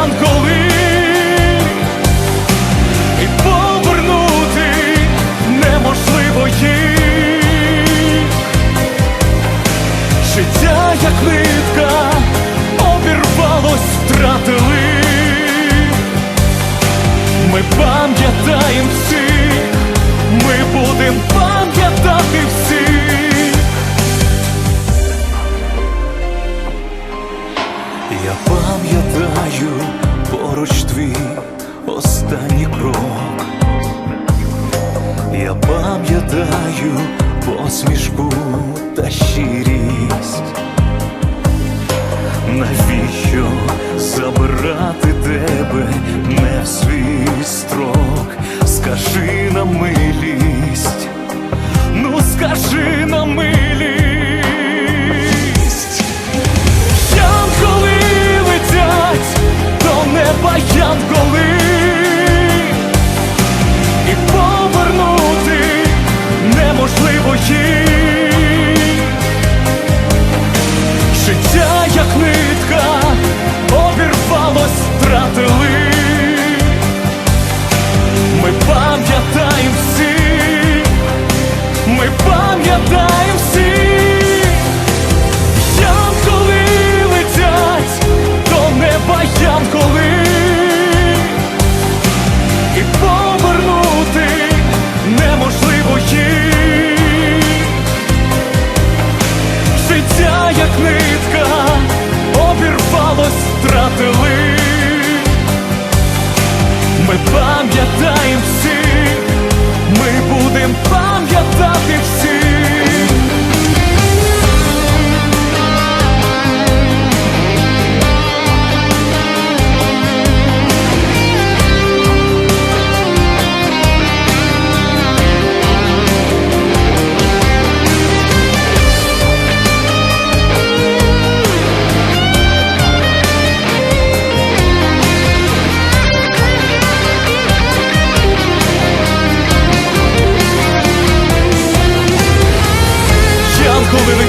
Янголи І повернути неможливо їх Життя як нитка обірвалось, втратили. Ми пам'ятаємо всіх, пам'ятаю поруч твій останній крок. Я пам'ятаю посмішку та щирість. Навіщо забирати тебе як нитка обірвалось, втратили. Ми пам'ятаємо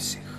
ми будемо пам'ятати всіх.